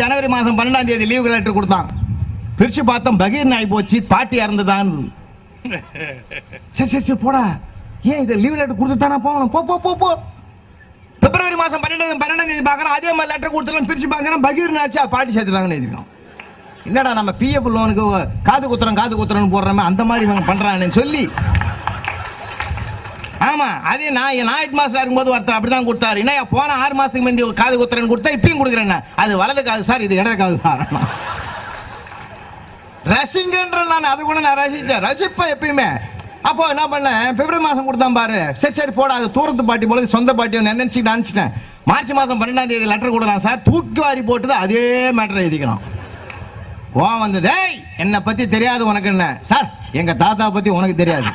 ஜனவரி மாதம் பன்னெண்டாம் தேதி லீவு லெட்டர் கொடுத்தான். பிரிச்சு பார்த்தோம் பகீர் நாய் போச்சு பாட்டி இறந்துதான். சரி சரி சரி போடா. ஏன் இதை லீவ் லெட்டர் கொடுத்து தானே போகணும்? போ போ போ போ. பிப்ரவரி மாதம் பன்னெண்டு பன்னெண்டாம் தேதி பார்க்குறோம் அதே மாதிரி லெட்டர் கொடுத்துலாம் பிரிச்சு பார்க்கறேன். பகீர் நாச்சு பாட்டி சேர்த்துட்டாங்கன்னு எழுதிருக்கோம் என்னடா நம்ம பிஎஃப் லோனுக்கு காது குத்துறோம் காது குத்துறோம்னு போடுறோமே அந்த மாதிரி இவங்க பண்றான்னு சொல்லி ஆமா அதே நான் ஞாயிற்று மாசம் இருக்கும்போது ஒருத்தர் அப்படிதான் கொடுத்தாரு. என்ன போன ஆறு மாசத்துக்கு முந்தி ஒரு காது குத்துறேன்னு கொடுத்தா இப்பயும் கொடுக்குறேன் அது வலது காது சார் இது இடது காது சார். ரசிங்கன்ற நான் அது கூட நான் ரசிச்சேன். ரசிப்பேன் எப்பயுமே. அப்போ என்ன பண்ணேன்? பிப்ரவரி மாசம் கொடுத்தான் பாரு. சரி சரி போடா. அது தூரத்து பாட்டி போல சொந்த பாட்டி நினைச்சு நினைச்சிட்டேன் மார்ச் மாசம் பன்னெண்டாம் தேதி லெட்டர் கொடுக்கலாம் சார். தூக்கி வாரி போட்டு அதே மேட்டர் எழுதிக்கணும் ஓ வந்தது. என்னை பத்தி தெரியாது உனக்கு என்ன? சார் எங்க தாத்தா பத்தி உனக்கு தெரியாது.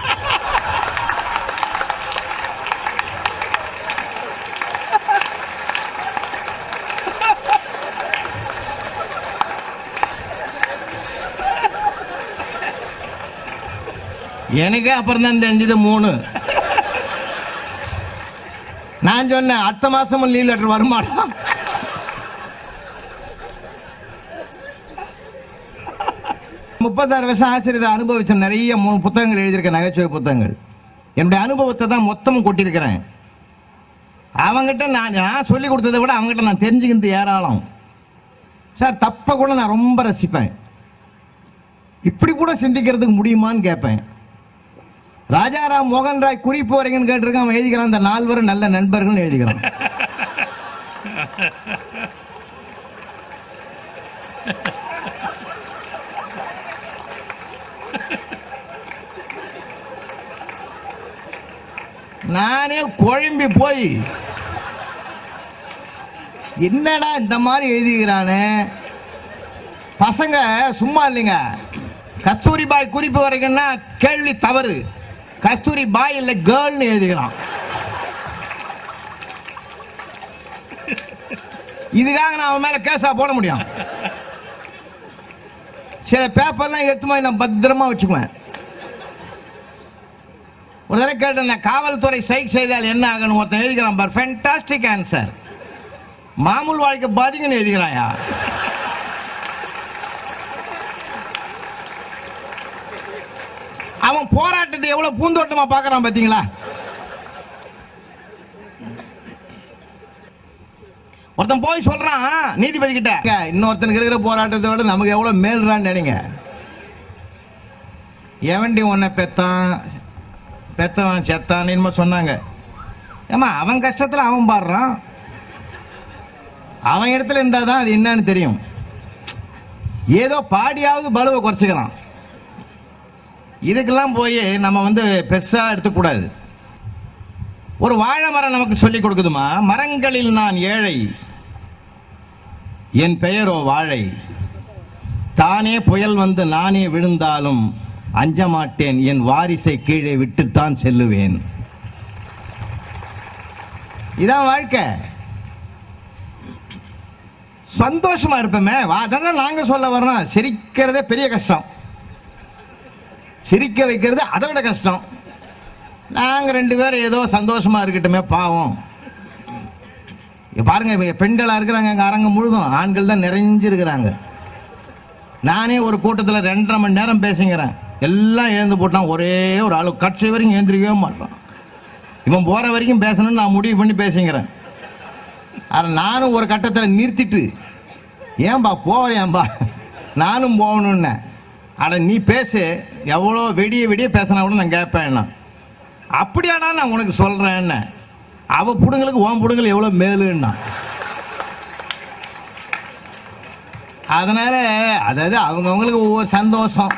எனக்கு அப்புறம் தான் தெரிஞ்சது மூணு. நான் சொன்னேன் அடுத்த மாசமும் லீவ் லெட்டர் வருமாடா. முப்பத்தாறு வருஷம் ஆசிரியர் அனுபவிச்ச நிறைய மூணு புத்தகங்கள் எழுதியிருக்கேன் நகைச்சுவை புத்தகங்கள். என்னுடைய அனுபவத்தை தான் மொத்தமும் கொட்டியிருக்கிறேன். அவங்ககிட்ட நான் நான் சொல்லி கொடுத்ததை விட அவங்ககிட்ட நான் தெரிஞ்சுக்கிறது ஏராளம். சார் தப்பை கூட நான் ரொம்ப ரசிப்பேன். இப்படி கூட சிந்திக்கிறதுக்கு முடியுமான்னு கேட்பேன். ராஜாராம் மோகன் ராய் குறிப்பு வரைங்கன்னு கேட்டிருக்கான் எழுதிக்கிறான் அந்த நால்வரும் நல்ல நண்பர்கள் எழுதிக்கிறான். நானே குழம்பி போய் என்னடா இந்த மாதிரி எழுதிக்கிறானு? பசங்க சும்மா இல்லைங்க. கஸ்தூரிபாய் குறிப்பு வரைக்கும்னா கேள்வி தவறு. கஸ்தூரி பாய் இல்ல கேர்ள்னு எழுதிக்கிறான் இதுக்காக நான் அவன் மேல கேஸா போட முடியும். சில பேப்பர்லாம் எடுத்து மாதிரி நான் பத்திரமா வச்சுக்குவேன். ஒரு தடவை கேட்டேன் காவல்துறை ஸ்ட்ரைக் செய்தால் என்ன ஆகணும் ஒருத்தன் எழுதிக்கிறான் பார். ஃபென்டாஸ்டிக் ஆன்சர் மாமூல் வாழ்க்கை பாதிங்கன்னு எழுதிக்கிறாயா அவன் போராட்டத்தை எவ்வளவு பூந்தோட்டமா பாக்குறான் பாத்தீங்களா? ஒருத்தன் போய் சொல்றான் நீதிபதி கிட்ட. இன்னொருத்தனுக்கு இருக்கிற போராட்டத்தை விட நமக்கு எவ்வளவு மேல்றான்னு நினைங்க. எவன்டி உன்னை பெத்தான் பெத்தவன் செத்தான் என்னமோ சொன்னாங்க. ஏமா அவன் கஷ்டத்துல அவன் பாடுறான். அவன் இடத்துல இருந்தால் தான் அது என்னன்னு தெரியும். ஏதோ பாடியாவது பலுவை குறைச்சிக்கிறான். இதுக்கெல்லாம் போய் நம்ம வந்து பெருசாக எடுத்துக்கூடாது. ஒரு வாழை மரம் நமக்கு சொல்லிக் கொடுக்குதுமா? மரங்களில் நான் ஏழை. என் பெயரோ வாழை. தானே புயல் வந்து நானே விழுந்தாலும் அஞ்ச மாட்டேன். என் வாரிசை கீழே விட்டுத்தான் செல்லுவேன். இதான் வாழ்க்கை. சந்தோஷமா இருப்போமே. அதான் நாங்க சொல்ல வர்றோம். சிரிக்கிறதே பெரிய கஷ்டம். சிரிக்க வைக்கிறது அதை விட கஷ்டம். நாங்கள் ரெண்டு பேரும் ஏதோ சந்தோஷமாக இருக்கட்டுமே பாவம். இங்க பாருங்க இவங்க பெண்களாக இருக்கிறாங்க எங்கள் அரங்கம் முழுதும். ஆண்கள் தான் நிறைஞ்சிருக்கிறாங்க. நானே ஒரு கூட்டத்தில் ரெண்டரை மணி நேரம் பேசுங்கிறேன். எல்லாம் எழுந்து போட்டான் ஒரே ஒரு ஆளு. கட்சி வரைக்கும் எழுந்திருக்கவே மாட்டான். இவன் போகிற வரைக்கும் பேசணும்னு நான் முடிவு பண்ணி பேசுங்கிறேன். அதை நானும் ஒரு கட்டத்தில் நிறுத்திட்டு ஏன்பா போவேன்பா நானும் போகணுன்னே அட நீ பேசு. எவ்வளோ வெடிய வெடிய பேசினா கூட நான் கேட்பேன் என்ன? அப்படியாடா நான் உனக்கு சொல்றேன்னு அவ பிடுங்களுக்கு ஓன் பிடுங்கள் எவ்வளோ மேலுன்னா அதனால அதாவது அவங்கவுங்களுக்கு ஒவ்வொரு சந்தோஷம்.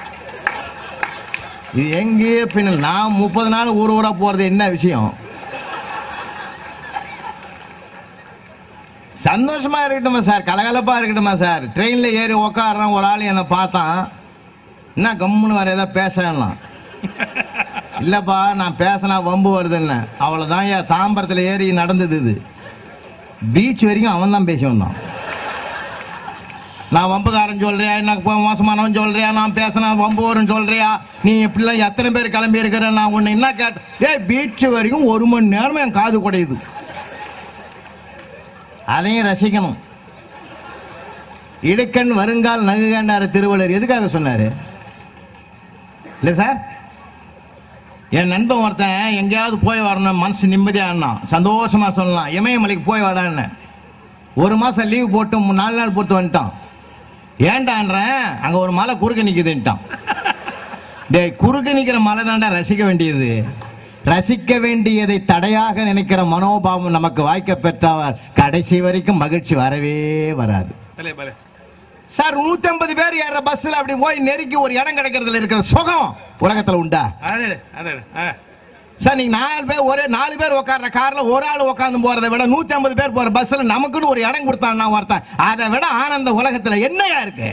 இது எங்கேயே பின்ன நான் முப்பது நாள் ஊர் ஊராக போகிறது என்ன விஷயம்? சந்தோஷமாக இருக்கட்டுமா சார்? கலகலப்பாக இருக்கட்டுமா சார்? ட்ரெயினில் ஏறி உக்காடுறான் ஒரு ஆள் என்னை பார்த்தான். என்ன கம்முன்னு வேற ஏதாவது பேசலாம். இல்லப்பா நான் பேசினா வம்பு வருதுன்னு. அவ்வளோதான் ஏன் தாம்பரத்தில் ஏறி நடந்தது இது. பீச் வரைக்கும் அவன் தான் பேசி வந்தான். நான் வம்புக்காரன் சொல்றியா? எனக்கு மோசமானவன் சொல்றியா? நான் பேசினா வம்பு வரும்னு சொல்றியா? நீ இப்படிலாம் எத்தனை பேர் கிளம்பி இருக்கிற? நான் உன்னை என்ன கேட்ட ஏ பீச் வரைக்கும் ஒரு மணி நேரம் என் காது குடையுது. அதையும் ரசிக்கணும். இடுக்கண் வருங்கால் நகுகண்டார திருவள்ளுவர் எதுக்காக சொன்னாரு? இல்லை சார்? என் நண்பன் ஒருத்தன் எங்கேயாவது போய் வரணும் மனசு நிம்மதியா சந்தோஷமாக சொல்லலாம். இமயமலைக்கு போய் வரான்னு ஒரு மாதம் லீவ் போட்டு நாலு நாள் போட்டு வந்துட்டான். ஏன்டான்றேன் அங்கே ஒரு மலை குறுக்க நிற்குதுன்ட்டான் டேய் குறுக்க நிற்கிற மலை தாண்டா ரசிக்க வேண்டியது. ரசிக்க வேண்டியதை தடையாக நினைக்கிற மனோபாவம் நமக்கு வாய்க்க பெற்றவர் கடைசி வரைக்கும் மகிழ்ச்சி வரவே வராது. சார் 150 பேர் ஏற பஸ்ல அப்படி போய் நெருக்கி ஒரு இடம் கிடைக்கிறதுல இருக்கிற சுகம் உலகத்துல உண்டா? சார் நீங்க நாலு பேர் ஒரே நாலு பேர் உட்கார்ற கார்ல ஒரு ஆள் உட்கார்ந்து போறதை விட 150 பேர் போற பஸ்ல நமக்குன்னு ஒரு இடம் கொடுத்தான்னா ஒருத்தன் அதை விட ஆனந்த உலகத்துல என்னையா இருக்கு?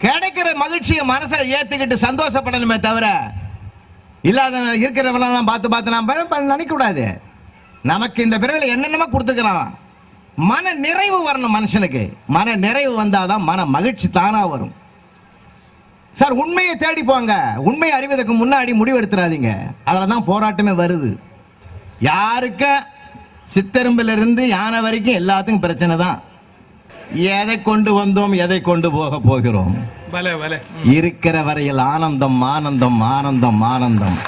கிடைக்கிற மகிழ்ச்சியை மனசை ஏத்துக்கிட்டு சந்தோஷப்படணுமே தவிர இல்லாத இருக்கிறவனெல்லாம் பார்த்து பார்த்து நாம் நினைக்க கூடாது. நமக்கு இந்த பிறகு என்னென்னமோ கொடுத்துக்கலாம். மன நிறைவு வரணும் மனுஷனுக்கு. மன நிறைவு வந்தாதான் மன மகிழ்ச்சி தானா வரும். சார் உண்மையை தேடி போங்க. உண்மையை அறிவதற்கு முன்னாடி முடிவெடுத்துறாதீங்க. அதில் தான் போராட்டமே வருது. யாருக்கு? சித்தெரும்பிலிருந்து யானை வரைக்கும் எல்லாத்துக்கும் பிரச்சனை தான். எதை கொண்டு வந்தோம் எதை கொண்டு போக போகிறோம்? இருக்கிற வரையில் ஆனந்தம் ஆனந்தம் ஆனந்தம் ஆனந்தம்.